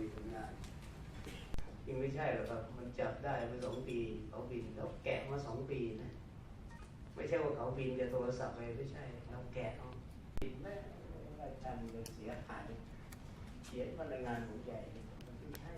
มีผลงานยังไม่ใช่หรอกครับ มันจับได้มาสองปีเขาบินแล้วแกะมาสองปีนะ ไม่ใช่ว่าเขาบินจะโทรศัพท์ไปไม่ใช่เราแกะเอาบินแม่อาจารย์เสียหายเขียนวรรณงานหัวใจมันไม่ใช่